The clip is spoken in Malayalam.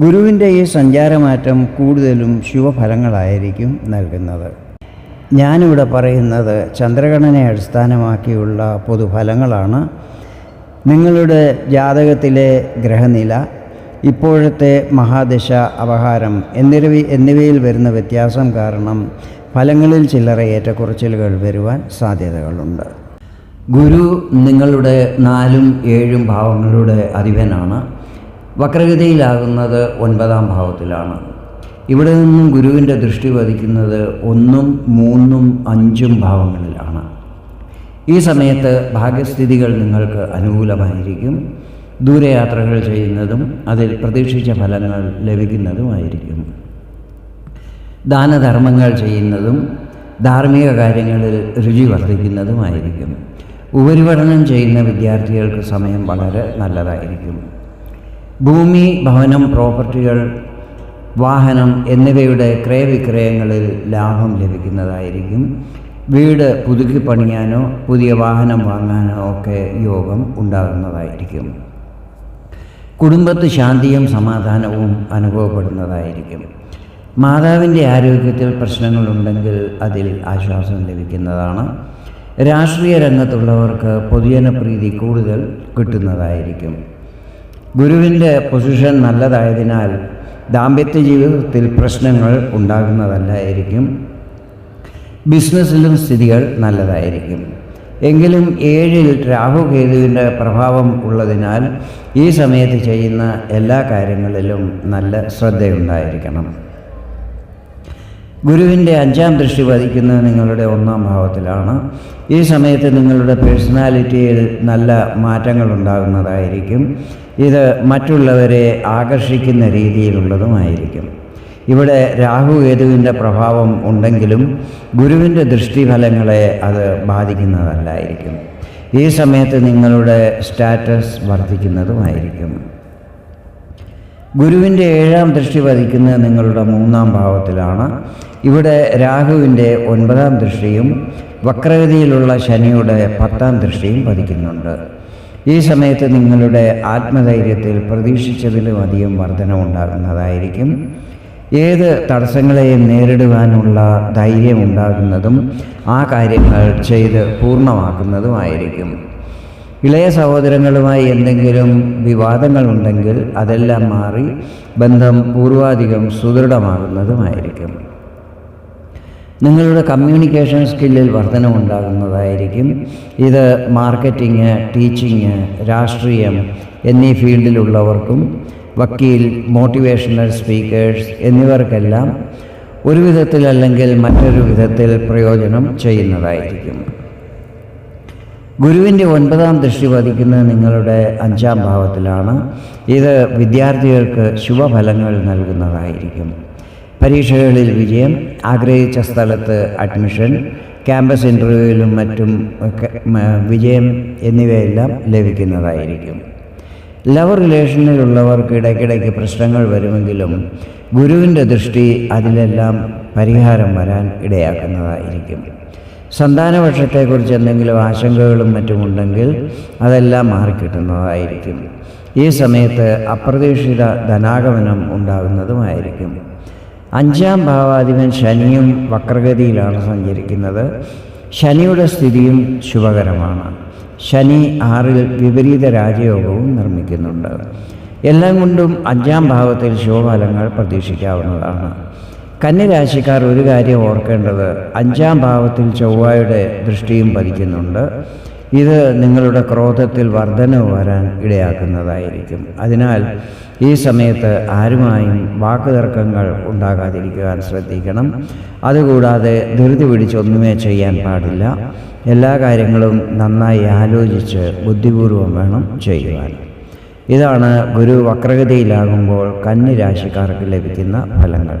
ഗുരുവിന്റെ ഈ സഞ്ചാരമാറ്റം കൂടുതലും ശുഭഫലങ്ങളായിരിക്കും നൽകുന്നത്. ഞാനിവിടെ പറയുന്നത് ചന്ദ്രഗണനെ അടിസ്ഥാനമാക്കിയുള്ള പൊതുഫലങ്ങളാണ്. നിങ്ങളുടെ ജാതകത്തിലെ ഗ്രഹനില ഇപ്പോഴത്തെ മഹാദശ അപഹാരം എന്നിവ എന്നിവയിൽ വരുന്ന വ്യത്യാസം കാരണം ഫലങ്ങളിൽ ചില്ലറ ഏറ്റക്കുറച്ചിലുകൾ വരുവാൻ സാധ്യതകളുണ്ട്. ഗുരു നിങ്ങളുടെ നാലും ഏഴും ഭാവങ്ങളുടെ അധിപനാണ്. വക്രഗതിയിലാകുന്നത് ഒൻപതാം ഭാവത്തിലാണ്. ഇവിടെ നിന്നും ഗുരുവിന്റെ ദൃഷ്ടി പതിക്കുന്നത് ഒന്നും മൂന്നും അഞ്ചും ഭാവങ്ങളിലാണ്. ഈ സമയത്ത് ഭാഗ്യസ്ഥിതികൾ നിങ്ങൾക്ക് അനുകൂലമായിരിക്കും. ദൂരയാത്രകൾ ചെയ്യുന്നതും അതിൽ പ്രതീക്ഷിച്ച ഫലങ്ങൾ ലഭിക്കുന്നതുമായിരിക്കും. ദാനധർമ്മങ്ങൾ ചെയ്യുന്നതും ധാർമ്മിക കാര്യങ്ങളിൽ രുചി വർദ്ധിക്കുന്നതുമായിരിക്കും. ഉപരിപഠനം ചെയ്യുന്ന വിദ്യാർത്ഥികൾക്ക് സമയം വളരെ നല്ലതായിരിക്കും. ഭൂമി ഭവനം പ്രോപ്പർട്ടികൾ വാഹനം എന്നിവയുടെ ക്രയവിക്രയങ്ങളിൽ ലാഭം ലഭിക്കുന്നതായിരിക്കും. വീട് പുതുക്കി പണിയാനോ പുതിയ വാഹനം വാങ്ങാനോ ഒക്കെ യോഗം ഉണ്ടാകുന്നതായിരിക്കും. കുടുംബത്ത് ശാന്തിയും സമാധാനവും അനുഭവപ്പെടുന്നതായിരിക്കും. മാതാവിന്റെ ആരോഗ്യത്തിൽ പ്രശ്നങ്ങളുണ്ടെങ്കിൽ അതിൽ ആശ്വാസം ലഭിക്കുന്നതാണ്. രാഷ്ട്രീയ രംഗത്തുള്ളവർക്ക് പൊതുജനപ്രീതി കൂടുതൽ കിട്ടുന്നതായിരിക്കും. ഗുരുവിന്റെ പൊസിഷൻ നല്ലതായതിനാൽ ദാമ്പത്യ ജീവിതത്തിൽ പ്രശ്നങ്ങൾ ഉണ്ടാകുന്നതല്ലായിരിക്കും. ബിസിനസ്സിലും സ്ഥിതികൾ നല്ലതായിരിക്കും. എങ്കിലും ഏഴിൽ രാഹുകേതുവിന്റെ പ്രഭാവം ഉള്ളതിനാൽ ഈ സമയത്ത് ചെയ്യുന്ന എല്ലാ കാര്യങ്ങളിലും നല്ല ശ്രദ്ധയുണ്ടായിരിക്കണം. ഗുരുവിന്റെ അഞ്ചാം ദൃഷ്ടി വധിക്കുന്നത് നിങ്ങളുടെ ഒന്നാം ഭാവത്തിലാണ്. ഈ സമയത്ത് നിങ്ങളുടെ പേഴ്സണാലിറ്റിയിൽ നല്ല മാറ്റങ്ങൾ ഉണ്ടാകുന്നതായിരിക്കും ഇത് മറ്റുള്ളവരെ ആകർഷിക്കുന്ന രീതിയിലുള്ളതുമായിരിക്കും. ഇവിടെ രാഹു കേതുവിന്റെ പ്രഭാവം ഉണ്ടെങ്കിലും ഗുരുവിന്റെ ദൃഷ്ടിഫലങ്ങളെ അത് ബാധിക്കുന്നതല്ലായിരിക്കും. ഈ സമയത്ത് നിങ്ങളുടെ സ്റ്റാറ്റസ് വർദ്ധിക്കുന്നതുമായിരിക്കും. ഗുരുവിന്റെ ഏഴാം ദൃഷ്ടി പതിക്കുന്നത് നിങ്ങളുടെ മൂന്നാം ഭാവത്തിലാണ്. ഇവിടെ രാഹുവിന്റെ ഒൻപതാം ദൃഷ്ടിയും വക്രഗതിയിലുള്ള ശനിയുടെ പത്താം ദൃഷ്ടിയും പതിക്കുന്നുണ്ട് ഈ സമയത്ത് നിങ്ങളുടെ ആത്മധൈര്യത്തിൽ പ്രതീക്ഷിച്ചതിലും അധികം വർധന ഉണ്ടാകുന്നതായിരിക്കും. ഏത് തടസ്സങ്ങളെയും നേരിടുവാനുള്ള ധൈര്യം ഉണ്ടാകുന്നതും ആ കാര്യങ്ങൾ ചെയ്ത് പൂർണമാക്കുന്നതുമായിരിക്കും ഇളയ സഹോദരങ്ങളുമായി എന്തെങ്കിലും വിവാദങ്ങളുണ്ടെങ്കിൽ അതെല്ലാം മാറി ബന്ധം പൂർവാധികം സുദൃഢമാകുന്നതുമായിരിക്കും. നിങ്ങളുടെ കമ്മ്യൂണിക്കേഷൻ സ്കില്ലിൽ വർധനമുണ്ടാകുന്നതായിരിക്കും ഇത് മാർക്കറ്റിംഗ് ടീച്ചിങ് രാഷ്ട്രീയം എന്നീ ഫീൽഡിലുള്ളവർക്കും വക്കീൽ മോട്ടിവേഷണൽ സ്പീക്കേഴ്സ് എന്നിവർക്കെല്ലാം ഒരു വിധത്തിൽ അല്ലെങ്കിൽ മറ്റൊരു വിധത്തിൽ പ്രയോജനം ചെയ്യുന്നതായിരിക്കും. ഗുരുവിന്റെ ഒൻപതാം ദൃഷ്ടി പതിക്കുന്നത് നിങ്ങളുടെ അഞ്ചാം ഭാവത്തിലാണ്. ഇത് വിദ്യാർത്ഥികൾക്ക് ശുഭഫലങ്ങൾ നൽകുന്നതായിരിക്കും. പരീക്ഷകളിൽ വിജയം ആഗ്രഹിച്ച സ്ഥലത്ത് അഡ്മിഷൻ ക്യാമ്പസ് ഇന്റർവ്യൂവിലും മറ്റും വിജയം എന്നിവയെല്ലാം ലഭിക്കുന്നതായിരിക്കും. ലവ് റിലേഷനിലുള്ളവർക്ക് ഇടയ്ക്കിടയ്ക്ക് പ്രശ്നങ്ങൾ വരുമെങ്കിലും ഗുരുവിന്റെ ദൃഷ്ടി അതിലെല്ലാം പരിഹാരം വരാൻ ഇടയാക്കുന്നതായിരിക്കും. സന്താനപക്ഷത്തെക്കുറിച്ച് എന്തെങ്കിലും ആശങ്കകളും മറ്റുമുണ്ടെങ്കിൽ അതെല്ലാം മാറിക്കിട്ടുന്നതായിരിക്കും. ഈ സമയത്ത് അപ്രതീക്ഷിത ധനാഗമനം ഉണ്ടാകുന്നതുമായിരിക്കും. അഞ്ചാം ഭാവാധിപൻ ശനിയും വക്രഗതിയിലാണ് സഞ്ചരിക്കുന്നത്. ശനിയുടെ സ്ഥിതിയും ശുഭകരമാണ്. ശനി ആറിൽ വിപരീത രാജയോഗവും നിർമ്മിക്കുന്നുണ്ട്. എല്ലാം കൊണ്ടും അഞ്ചാം ഭാവത്തിൽ ശുഭഫലങ്ങൾ പ്രതീക്ഷിക്കാവുന്നതാണ്. കന്യരാശിക്കാർ ഒരു കാര്യം ഓർക്കേണ്ടത് അഞ്ചാം ഭാവത്തിൽ ചൊവ്വയുടെ ദൃഷ്ടിയും പതിക്കുന്നുണ്ട് ഇത് നിങ്ങളുടെ ക്രോധത്തിൽ വർധനവ് വരാൻ ഇടയാക്കുന്നതായിരിക്കും. അതിനാൽ ഈ സമയത്ത് ആരുമായും വാക്കുതർക്കങ്ങൾ ഉണ്ടാകാതിരിക്കുവാൻ ശ്രദ്ധിക്കണം. അതുകൂടാതെ ധൃതി പിടിച്ചൊന്നുമേ ചെയ്യാൻ പാടില്ല. എല്ലാ കാര്യങ്ങളും നന്നായി ആലോചിച്ച് ബുദ്ധിപൂർവം വേണം ചെയ്യുവാൻ. ഇതാണ് ഗുരു വക്രഗതിയിലാകുമ്പോൾ കന്നിരാശിക്കാർക്ക് ലഭിക്കുന്ന ഫലങ്ങൾ.